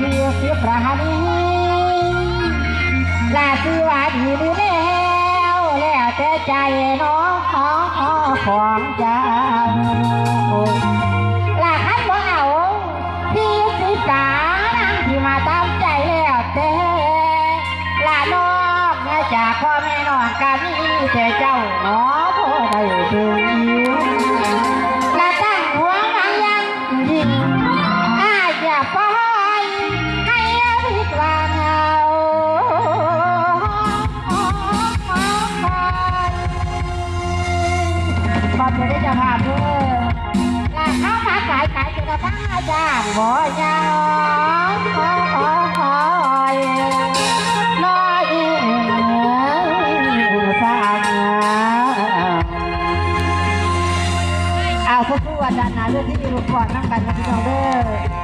ที่สิบรานีลาสิว่าดีหรือแล้วแล้วแต่ใจน้องของเจ้าลาคันบ่เอาที่สิสานางที่มาตามใจแล้วแต่ลานอกมาจากพ่อแม่น้องกามีแต่เจ้าหนอพอได้ดูและตั้งหัวหวังยังยิ่งอาจจะปล่อ ขอบคุณที่จะพาเพื่อและเข้ามาขายขายจะตั้งอาจารย์บ่ยาวขอขอขอน้อยสร้างเอาพวกผู้อาจารย์นาเรื่องที่มีรูปก่อนนั่งกันนะพี่น้องเด้อ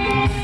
จา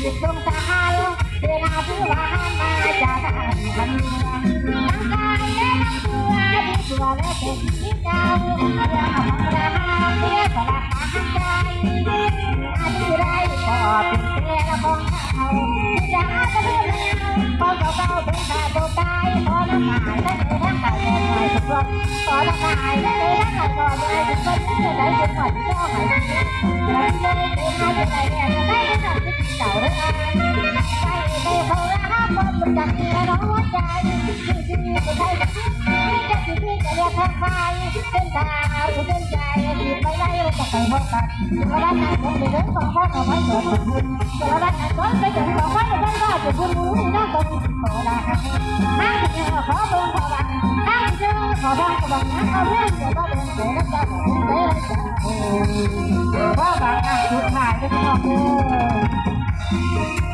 จากตาพามาให้ดีบอกเต็มไทยเป็นแรกเทศมันเสียงยังไม่อายประโยชน์ต้องน้อยเว้นตาไปอายเป็นต้องแต่มองนาทีตรงตาหันเวลาผู้ว่ามาจากบ้านเมืองร่างกายและลำตัวดีตัวและเป็นที่เก่าเรื่องธรรมดาเพื่อสลักหาใจอาที่ไรก็เป็นแต่ละของเขาจะหาจะเรื่องแล้วพอเก่าเป็นขาตัวตายพอละหายและเธอทั้งกา ยและใจทุกคนพอละหายและเธอทั้งกายก็เลยทุกคนที่จะได้เป็นหมดที่ก็หายและที่เลยเป็นหายไปไหนเนี่ยจะได้ไม่ต้องคิดเก่าเลยใจในเขาละห้ามบนบนจักรและน้องหัวใจที่ที่จะใช้จะคิดจะคิดจะเรียกทางไปเส้นทางหรือเส้นใจที่ไม่ได้เราจะไปพบกันแล้วด้านนั้นผมไปเดินสองข้างเอาไว้เกิดผลบุญแล้วด้านนั้นผมไปเดินสองข้างเอาไว้ก็ จะบุญรู้ด้านตรงขอลาห้างเจอขอเบิ่งขอบังห้างเจอขอบังขอบังห้างเอเรื่องเดี๋ยวก็เดินเดินแล้วจะเดินเดินขอบังอะสุดท้ายก็ต้องเดิน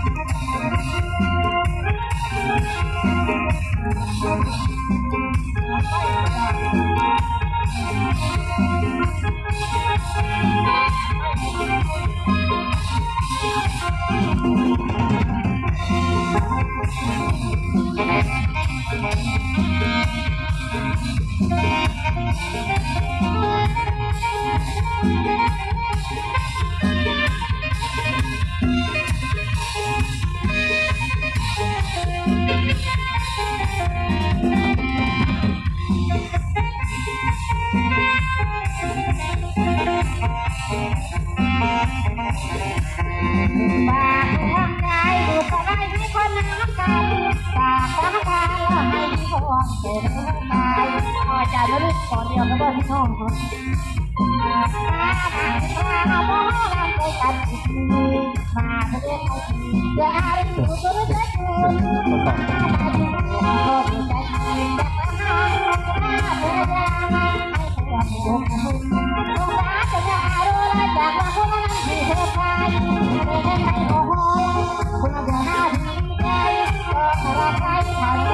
ให้ดีพอเกิดเรื่องตายพอใจไม่รู้ก่อนเดียวก็บอกพี่น้องเขามามามาบ่เราไปกันอีกทีมาเพื่อนเขาทีเดี๋ยวอาริอยู่ตัวเล็กๆมาดูโคตรใจจากละห้างมาเพื่อให้เธอมีบุญคุณสงสาจะไม่อารู้เลจากว่าคนนั้นที่เธอพายไม่ได้ให้โอ้โหคุณเอาเดี๋ยวหน้าดีใจก็รักใครทำก็จะเคยนะฮะไปหัวจักก็ไปเจอที่อันนั้นคุณจะเจอเรื่องอันนั้นพอปวดเดียวอันนั้นดีจะเคยไปแจ้งอันนั้นปวดตัวเลยใจจะต้องไม่ยอมถ้าใจที่ก็ก็บาดที่เข้าใจจะไปจะเข้าจะคอจะคอยมองตาเสียงกร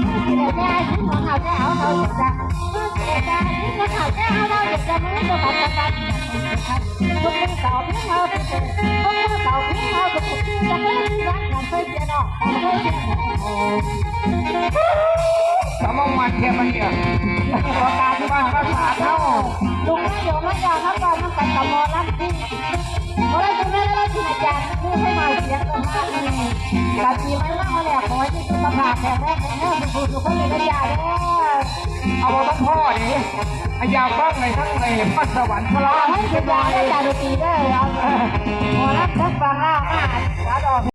ซื้อที่ได้ได้ที่ของเขาจะเอาเขาจะจับที่ได้ได้ที่ของเขาจะเอาเรามองกันทุกคนเก่าเทุกคนเก่าพี่เขากคนจะไม่รักกันเพื่อนจะนเพื่อนจะสมองมันเทียมมันเดียวตัวการที่บ้านภาษาเท่าลุงแม่โยมแม่ยาทับกันน้ำกันกับมอลำจริงเมื่อไรจะไม่ได้ที่นอาจารย์คือให้มาเสียงกันมากเลยกะจีไม่มากเลยขอให้ที่สุขภาแข็งแรงแข็งแรงสุขสุขคนเลยนะจ๊ะเด้อเอาต้องพ่อดิอายาฟังในทั้งในพัสวรรค์พระให้สุดยอดได้จ่าดนตรีได้เอาหมอรับทักฟังอะอะดอก